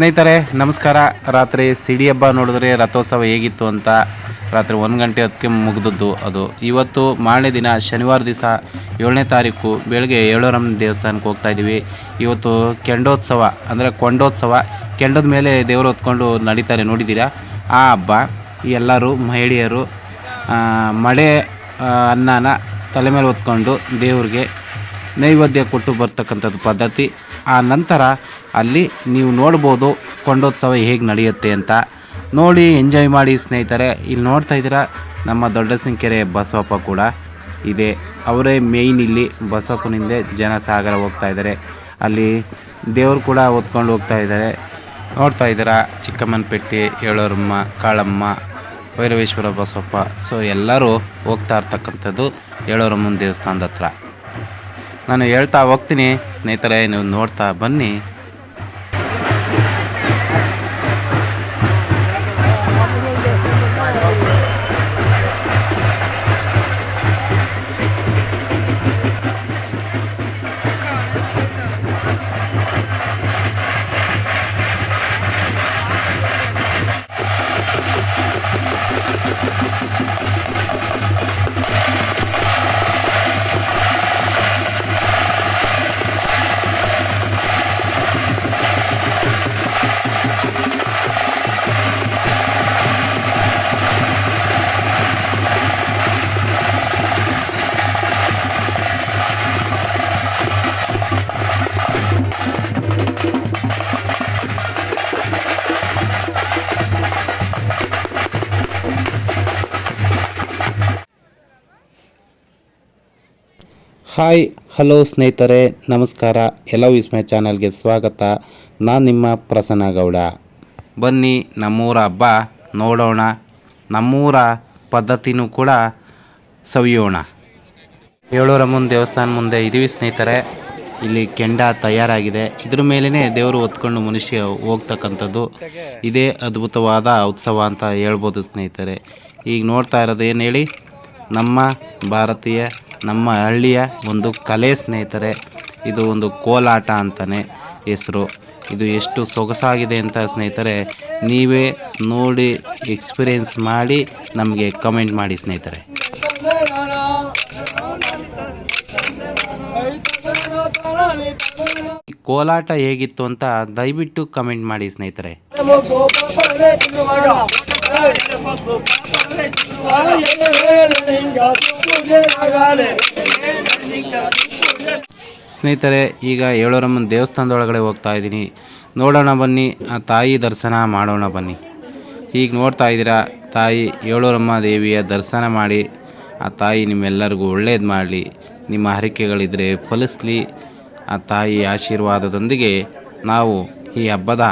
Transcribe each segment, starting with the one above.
ಸ್ನೇಹಿತರೆ, ನಮಸ್ಕಾರ. ರಾತ್ರಿ ಸಿಡಿ ಹಬ್ಬ ನೋಡಿದ್ರೆ ರಥೋತ್ಸವ ಹೇಗಿತ್ತು ಅಂತ ರಾತ್ರಿ ಒಂದು ಗಂಟೆ ಹೊತ್ತಿಗೆ ಮುಗಿದದ್ದು ಅದು. ಇವತ್ತು ಮಾರನೇ ದಿನ ಶನಿವಾರ ದಿವಸ ಏಳನೇ ತಾರೀಕು ಬೆಳಗ್ಗೆ ಏಳೋರಮ್ಮ ದೇವಸ್ಥಾನಕ್ಕೆ ಹೋಗ್ತಾ ಇದ್ದೀವಿ. ಇವತ್ತು ಕೆಂಡೋತ್ಸವ, ಅಂದರೆ ಕೊಂಡೋತ್ಸವ. ಕೆಂಡದ ಮೇಲೆ ದೇವರು ಹೊತ್ಕೊಂಡು ನಡೀತಾರೆ, ನೋಡಿದ್ದೀರಾ? ಆ ಹಬ್ಬ ಎಲ್ಲರೂ, ಮಹಿಳೆಯರು ಮಳೆ ಅನ್ನನ ತಲೆ ಮೇಲೆ ಹೊತ್ಕೊಂಡು ದೇವ್ರಿಗೆ ನೈವೇದ್ಯ ಕೊಟ್ಟು ಬರ್ತಕ್ಕಂಥದ್ದು ಪದ್ಧತಿ. ಆ ನಂತರ ಅಲ್ಲಿ ನೀವು ನೋಡ್ಬೋದು ಕೊಂಡೋತ್ಸವ ಹೇಗೆ ನಡೆಯುತ್ತೆ ಅಂತ. ನೋಡಿ, ಎಂಜಾಯ್ ಮಾಡಿ ಸ್ನೇಹಿತರೆ. ಇಲ್ಲಿ ನೋಡ್ತಾ ಇದ್ದೀರಾ, ನಮ್ಮ ದೊಡ್ಡ ಸಂಖ್ಯೆರೆ ಬಸವಪ್ಪ ಕೂಡ ಇದೆ. ಅವರೇ ಮೇಯ್ನ್ ಇಲ್ಲಿ ಬಸವಪ್ಪನಿಂದ ಜನ ಸಾಗರ ಹೋಗ್ತಾ ಇದ್ದಾರೆ. ಅಲ್ಲಿ ದೇವರು ಕೂಡ ಹೊತ್ಕೊಂಡು ಹೋಗ್ತಾ ಇದ್ದಾರೆ. ನೋಡ್ತಾ ಇದ್ದೀರಾ ಚಿಕ್ಕಮ್ಮನಪೇಟೆ ಏಳೋರಮ್ಮ ಕಾಳಮ್ಮ, ವೈರವೇಶ್ವರ ಬಸವಪ್ಪ. ಸೊ ಎಲ್ಲರೂ ಹೋಗ್ತಾ ಇರ್ತಕ್ಕಂಥದ್ದು ಏಳೋರಮ್ಮನ ದೇವಸ್ಥಾನದ ಹತ್ರ. ನಾನು ಹೇಳ್ತಾ ಹೋಗ್ತೀನಿ ಸ್ನೇಹಿತರೆ, ನೀವು ನೋಡ್ತಾ ಬನ್ನಿ. ಹಾಯ್, ಹಲೋ ಸ್ನೇಹಿತರೆ, ನಮಸ್ಕಾರ. ಎಲ್ಲ ವಿಸ್ಮಯ ಚಾನಲ್ಗೆ ಸ್ವಾಗತ. ನಾನು ನಿಮ್ಮ ಪ್ರಸನ್ನ ಗೌಡ. ಬನ್ನಿ, ನಮ್ಮೂರ ಹಬ್ಬ ನೋಡೋಣ. ನಮ್ಮೂರ ಪದ್ಧತಿನೂ ಕೂಡ ಸವಿಯೋಣ. ಏಳೂರಮ್ಮನ ದೇವಸ್ಥಾನ ಮುಂದೆ ಇದೀವಿ ಸ್ನೇಹಿತರೆ. ಇಲ್ಲಿ ಕೆಂಡ ತಯಾರಾಗಿದೆ. ಇದ್ರ ಮೇಲೇ ದೇವರು ಹೊತ್ಕೊಂಡು ಮನುಷ್ಯ ಹೋಗ್ತಕ್ಕಂಥದ್ದು. ಇದೇ ಅದ್ಭುತವಾದ ಉತ್ಸವ ಅಂತ ಹೇಳ್ಬೋದು ಸ್ನೇಹಿತರೆ. ಈಗ ನೋಡ್ತಾ ಇರೋದು ಏನು ಹೇಳಿ? ನಮ್ಮ ಭಾರತೀಯ ನಮ್ಮ ಹಳ್ಳಿಯ ಒಂದು ಕಲೆ ಸ್ನೇಹಿತರೆ, ಇದು ಒಂದು ಕೋಲಾಟ ಅಂತಲೇ ಹೆಸರು. ಇದು ಎಷ್ಟು ಸೊಗಸಾಗಿದೆ ಅಂತ ಸ್ನೇಹಿತರೆ, ನೀವೇ ನೋಡಿ ಎಕ್ಸ್ಪೀರಿಯೆನ್ಸ್ ಮಾಡಿ, ನಮಗೆ ಕಮೆಂಟ್ ಮಾಡಿ ಸ್ನೇಹಿತರೆ. ಕೋಲಾಟ ಹೇಗಿತ್ತು ಅಂತ ದಯವಿಟ್ಟು ಕಮೆಂಟ್ ಮಾಡಿ ಸ್ನೇಹಿತರೆ. ಸ್ನೇಹಿತರೆ, ಈಗ ಏಳೂರಮ್ಮನ ದೇವಸ್ಥಾನದೊಳಗಡೆ ಹೋಗ್ತಾ ಇದ್ದೀನಿ. ನೋಡೋಣ ಬನ್ನಿ, ಆ ತಾಯಿ ದರ್ಶನ ಮಾಡೋಣ ಬನ್ನಿ. ಈಗ ನೋಡ್ತಾ ಇದ್ದೀರಾ, ತಾಯಿ ಏಳೋರಮ್ಮ ದೇವಿಯ ದರ್ಶನ ಮಾಡಿ, ಆ ತಾಯಿ ನಿಮ್ಮೆಲ್ಲರಿಗೂ ಒಳ್ಳೇದು ಮಾಡಲಿ. ನಿಮ್ಮ ಹರಿಕೆಗಳಿದ್ದರೆ ಫಲಿಸಲಿ. ಆ ತಾಯಿ ಆಶೀರ್ವಾದದೊಂದಿಗೆ ನಾವು ಈ ಹಬ್ಬದ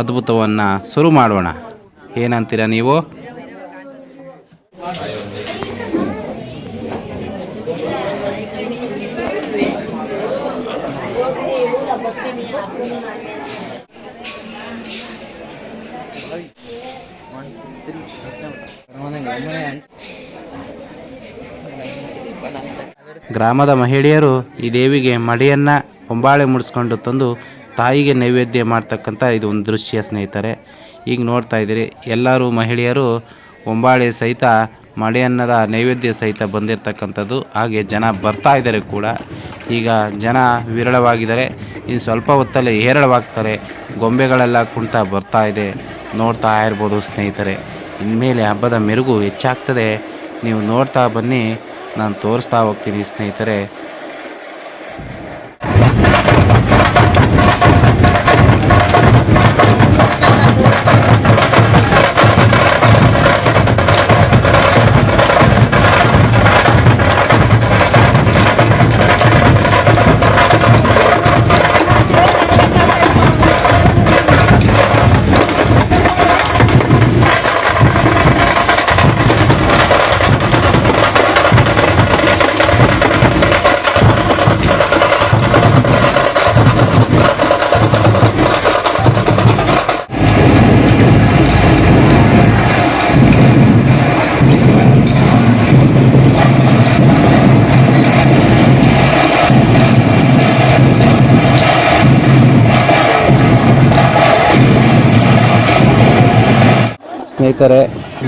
ಅದ್ಭುತವನ್ನು ಶುರು ಮಾಡೋಣ. ಏನಂತೀರ ನೀವು? ಗ್ರಾಮದ ಮಹಿಳೆಯರು ಈ ದೇವಿಗೆ ಮಡಿಯನ್ನು ಹೊಂಬಾಳೆ ಮುಡಿಸ್ಕೊಂಡು ತಂದು ತಾಯಿಗೆ ನೈವೇದ್ಯ ಮಾಡ್ತಕ್ಕಂಥ ಇದು ಒಂದು ದೃಶ್ಯ ಸ್ನೇಹಿತರೆ. ಈಗ ನೋಡ್ತಾ ಇದ್ದೀರಿ, ಎಲ್ಲರೂ ಮಹಿಳೆಯರು ಹೊಂಬಾಳೆ ಸಹಿತ ಮಳೆಯನ್ನದ ನೈವೇದ್ಯ ಸಹಿತ ಬಂದಿರತಕ್ಕಂಥದ್ದು. ಹಾಗೆ ಜನ ಬರ್ತಾ ಇದ್ದಾರೆ ಕೂಡ. ಈಗ ಜನ ವಿರಳವಾಗಿದ್ದಾರೆ. ಇನ್ನು ಸ್ವಲ್ಪ ಹೊತ್ತಲ್ಲೇ ಹೇರಳವಾಗ್ತಾರೆ. ಗೊಂಬೆಗಳೆಲ್ಲ ಕುಣಿತ ಬರ್ತಾ ಇದೆ. ನೋಡ್ತಾ ಇರ್ಬೋದು ಸ್ನೇಹಿತರೆ. ಇನ್ಮೇಲೆ ಹಬ್ಬದ ಮೆರುಗು ಹೆಚ್ಚಾಗ್ತದೆ. ನೀವು ನೋಡ್ತಾ ಬನ್ನಿ. ನಾನು ತೋರಿಸ್ತಾ ಹೋಗ್ತೀನಿ ಸ್ನೇಹಿತರೆ. ಸ್ನೇಹಿತರೆ,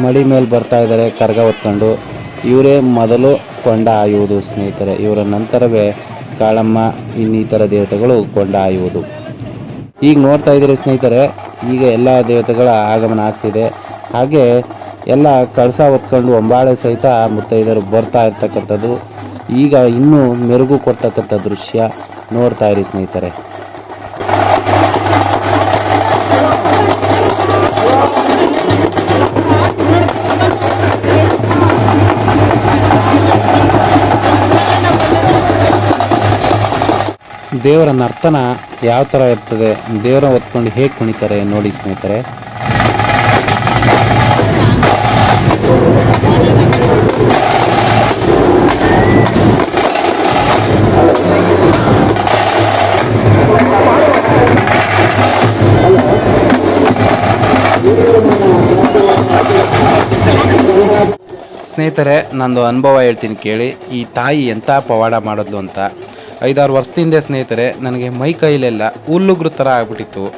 ಮಡಿ ಮೇಲೆ ಬರ್ತಾ ಇದ್ದಾರೆ ಕರ್ಗ ಹೊತ್ಕೊಂಡು. ಇವರೇ ಮೊದಲು ಕೊಂಡ ಆಯುವುದು ಸ್ನೇಹಿತರೆ. ಇವರ ನಂತರವೇ ಕಾಳಮ್ಮ, ಇನ್ನಿತರ ದೇವತೆಗಳು ಕೊಂಡ ಆಯುವುದು ಈಗ ನೋಡ್ತಾ ಇದ್ದೀರಿ ಸ್ನೇಹಿತರೆ, ಈಗ ಎಲ್ಲ ದೇವತೆಗಳ ಆಗಮನ ಆಗ್ತಿದೆ. ಹಾಗೆ ಎಲ್ಲ ಕಳಸ ಹೊತ್ಕೊಂಡು ಒಂಬಾಳೆ ಸಹಿತ ಮುತ್ತೈದರು ಬರ್ತಾ ಇರ್ತಕ್ಕಂಥದ್ದು. ಈಗ ಇನ್ನೂ ಮೆರುಗು ಕೊಡ್ತಕ್ಕಂಥ ದೃಶ್ಯ ನೋಡ್ತಾ ಇರಿ ಸ್ನೇಹಿತರೆ. ದೇವರ ನರ್ತನ ಯಾವ ಥರ ಇರ್ತದೆ ದೇವರ ಹೊತ್ಕೊಂಡು ಹೇಗೆ ಕುಣಿತಾರೆ ನೋಡಿ ಸ್ನೇಹಿತರೆ. ಸ್ನೇಹಿತರೆ, ನಂದು ಅನುಭವ ಹೇಳ್ತೀನಿ ಕೇಳಿ. ಈ ತಾಯಿ ಎಂಥ ಪವಾಡ ಮಾಡೋದು ಅಂತ. ಐದಾರು ವರ್ಷದಿಂದ ಸ್ನೇಹಿತರೆ, ನನಗೆ ಮೈ ಕೈಲೆಲ್ಲ ಹುಲ್ಲುಗ್ರು ಥರ ಆಗ್ಬಿಟ್ಟಿತ್ತು.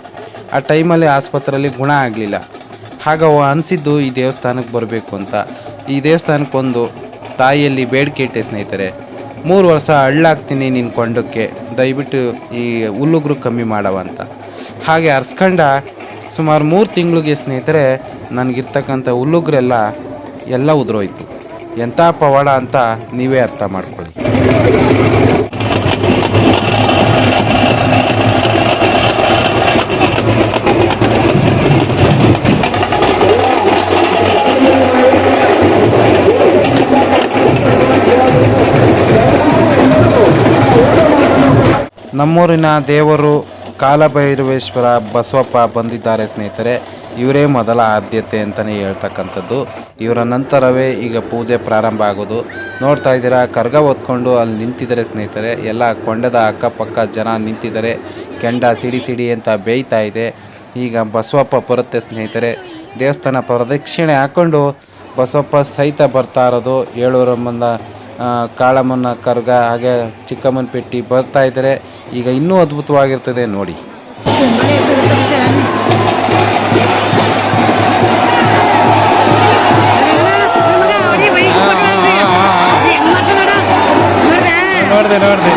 ಆ ಟೈಮಲ್ಲಿ ಆಸ್ಪತ್ರೆಯಲ್ಲಿ ಗುಣ ಆಗಲಿಲ್ಲ. ಆಗ ಅನಿಸಿದ್ದು, ಈ ದೇವಸ್ಥಾನಕ್ಕೆ ಬರಬೇಕು ಅಂತ. ಈ ದೇವಸ್ಥಾನಕ್ಕೆ ಒಂದು ತಾಯಿಯಲ್ಲಿ ಬೇಡಿಕೆ ಇಟ್ಟೆ ಸ್ನೇಹಿತರೆ. ಮೂರು ವರ್ಷ ಹಳ್ಳಾಗ್ತೀನಿ ನಿನ್ನ ಕೊಂಡಕ್ಕೆ. ದಯವಿಟ್ಟು ಈ ಹುಲ್ಲುಗ್ರು ಕಮ್ಮಿ ಮಾಡವ ಅಂತ. ಹಾಗೆ ಅರ್ಸ್ಕಂಡ ಸುಮಾರು ಮೂರು ತಿಂಗಳಿಗೆ ಸ್ನೇಹಿತರೆ, ನನಗಿರ್ತಕ್ಕಂಥ ಹುಲ್ಲುಗ್ರೆಲ್ಲ ಎಲ್ಲ ಉದುರೋಯ್ತು. ಎಂಥ ಪವಾಡ ಅಂತ ನೀವೇ ಅರ್ಥ ಮಾಡ್ಕೊಳ್ಳಿ. ನಮ್ಮೂರಿನ ದೇವರು ಕಾಲಭೈರವೇಶ್ವರ ಬಸವಪ್ಪ ಬಂದಿದ್ದಾರೆ ಸ್ನೇಹಿತರೆ ಇವರೇ ಮೊದಲ ಆದ್ಯತೆ ಅಂತಲೇ ಹೇಳ್ತಕ್ಕಂಥದ್ದು. ಇವರ ನಂತರವೇ ಈಗ ಪೂಜೆ ಪ್ರಾರಂಭ ಆಗೋದು. ನೋಡ್ತಾ ಇದ್ದೀರಾ ಕರ್ಗ ಹೊತ್ಕೊಂಡು ಅಲ್ಲಿ ನಿಂತಿದ್ದಾರೆ ಸ್ನೇಹಿತರೆ. ಎಲ್ಲ ಕೊಂಡದ ಅಕ್ಕಪಕ್ಕ ಜನ ನಿಂತಿದ್ದಾರೆ. ಕೆಂಡ ಸಿಡಿ ಸಿಡಿ ಅಂತ ಬೇಯ್ತಾ ಇದೆ. ಈಗ ಬಸವಪ್ಪ ಬರುತ್ತೆ ಸ್ನೇಹಿತರೆ. ದೇವಸ್ಥಾನ ಪ್ರದಕ್ಷಿಣೆ ಹಾಕ್ಕೊಂಡು ಬಸವಪ್ಪ ಸಹಿತ ಬರ್ತಾ ಇರೋದು. ಏಳೂರಮ್ಮನ ಆ, ಕಾಳಮ್ಮನ ಕರ್ಗ ಹಾಗೆ ಚಿಕ್ಕಮ್ಮನ ಪೆಟ್ಟಿ ಬರ್ತಾ ಇದ್ರೆ ಈಗ ಇನ್ನೂ ಅದ್ಭುತವಾಗಿರ್ತದೆ ನೋಡಿ. ನೋಡಿದೆ ನೋಡಿದೆ.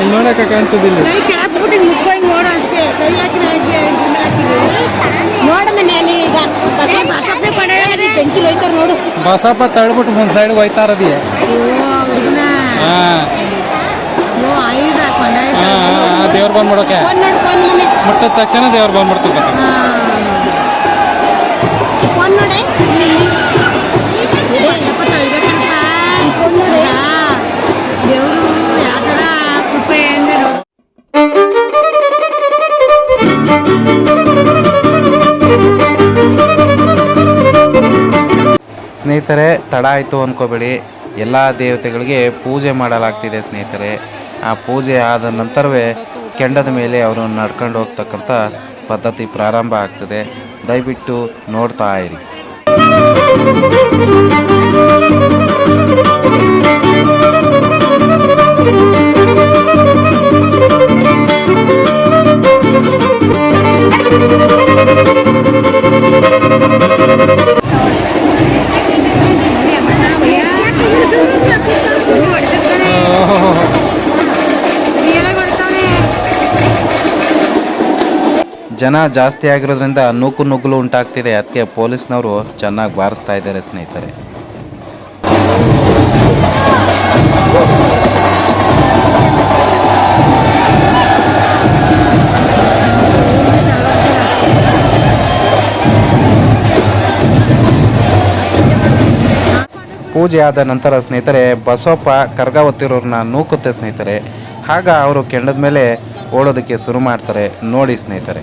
ಇಲ್ಲಿ ನೋಡಕ್ಕೆ ಕಾಣ್ತದಿಲ್ಲ ನೋಡಮ್ಮ ಮನೆಯಲ್ಲಿ ಈಗ ಬೆಂಕಿ ಹೋಯ್ತಾರ ನೋಡು. ಬಸಪ್ಪ ತಳ್ಬಿಟ್ಟು ಮುಂದ್ ಸೈಡ್ ಹೋಯ್ತಾರ ಇರೋದಿ ದೇವ್ರ ಬಂದ್ಬಿಡೋಕೆ. ಫೋನ್ ನೋಡು ಫೋನ್ ಮನೆ. ಮುಟ್ಟಿದ ತಕ್ಷಣ ದೇವ್ರ ಬಂದ್ಬಿಡ್ತದೆ ಸ್ನೇಹಿತರೆ, ತಡ ಆಯಿತು ಅಂದ್ಕೋಬೇಡಿ ಎಲ್ಲ ದೇವತೆಗಳಿಗೆ ಪೂಜೆ ಮಾಡಲಾಗ್ತಿದೆ ಸ್ನೇಹಿತರೆ. ಆ ಪೂಜೆ ಆದ ನಂತರವೇ ಕೆಂಡದ ಮೇಲೆ ಅವರು ನಡ್ಕೊಂಡು ಹೋಗ್ತಕ್ಕಂಥ ಪದ್ಧತಿ ಪ್ರಾರಂಭ ಆಗ್ತದೆ. ದಯವಿಟ್ಟು ನೋಡ್ತಾ ಇರಿ. ಜನ ಜಾಸ್ತಿ ಆಗಿರೋದ್ರಿಂದ ನೂಕು ನುಗ್ಗಲು ಉಂಟಾಗ್ತಿದೆ. ಅದಕ್ಕೆ ಪೊಲೀಸ್ನವರು ಚೆನ್ನಾಗಿ ಬಾರಿಸ್ತಾ ಇದ್ದಾರೆ ಸ್ನೇಹಿತರೆ. ಪೂಜೆ ಆದ ನಂತರ ಸ್ನೇಹಿತರೆ, ಬಸವಪ್ಪ ಕರ್ಗ ಹೊತ್ತಿರೋರನ್ನ ನೂಕುತ್ತೆ ಸ್ನೇಹಿತರೆ. ಆಗ ಅವರು ಕೆಂಡದ ಮೇಲೆ ಓಡೋದಕ್ಕೆ ಶುರು ಮಾಡ್ತಾರೆ. ನೋಡಿ ಸ್ನೇಹಿತರೆ.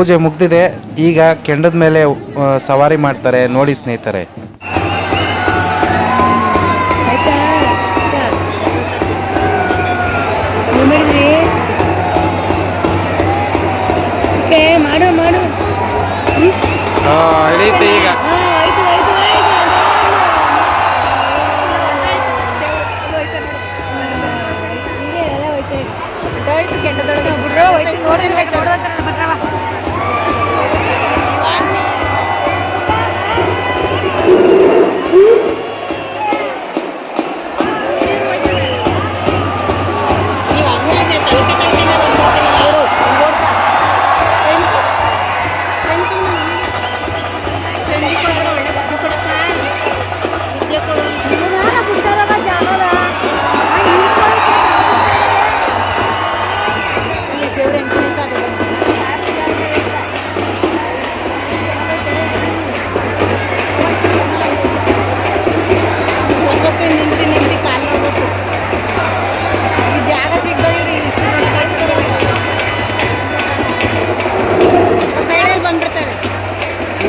ಪೂಜೆ ಮುಗ್ದಿದೆ ಈಗ ಕೆಂಡದ ಮೇಲೆ ಸವಾರಿ ಮಾಡ್ತಾರೆ ನೋಡಿ ಸ್ನೇಹಿತರೆ. ಆಯ್ತಾ?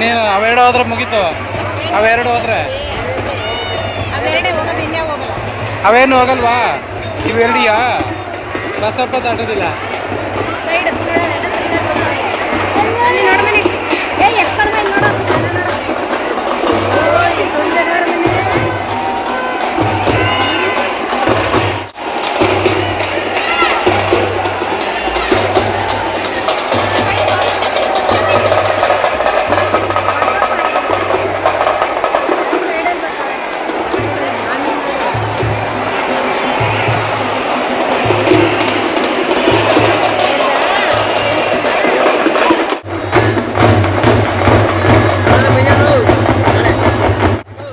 ಇನ್ನೇನು ಅವೆರಡು ಹೋದ್ರೆ ಮುಗೀತು. ಅವೆರಡು ಹೋದ್ರೆ. ಅವೇನು ಹೋಗಲ್ವಾ? ಇವೆರಡಿಯಾ? ಸ್ವಲ್ಪ ದಾಟೋದಿಲ್ಲ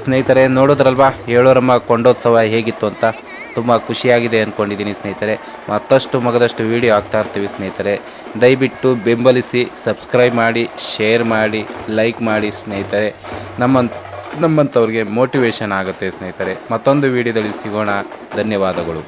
ಸ್ನೇಹಿತರೆ, ನೋಡಿದ್ರಲ್ವಾ? ಏಳೂರಮ್ಮ ಕೊಂಡೋತ್ಸವ ಹೇಗಿತ್ತು ಅಂತ ತುಂಬ ಖುಷಿಯಾಗಿದೆ ಅಂದ್ಕೊಂಡಿದ್ದೀನಿ ಸ್ನೇಹಿತರೆ. ಮತ್ತಷ್ಟು ಮಗದಷ್ಟು ವೀಡಿಯೋ ಆಗ್ತಾ ಇರ್ತೀವಿ ಸ್ನೇಹಿತರೆ. ದಯವಿಟ್ಟು ಬೆಂಬಲಿಸಿ ಸಬ್ಸ್ಕ್ರೈಬ್ ಮಾಡಿ ಶೇರ್ ಮಾಡಿ ಲೈಕ್ ಮಾಡಿ ಸ್ನೇಹಿತರೆ. ನಮ್ಮಂತ, ನಮ್ಮಂಥವ್ರಿಗೆ ಮೋಟಿವೇಶನ್ ಆಗುತ್ತೆ ಸ್ನೇಹಿತರೆ. ಮತ್ತೊಂದು ವೀಡಿಯೋದಲ್ಲಿ ಸಿಗೋಣ. ಧನ್ಯವಾದಗಳು.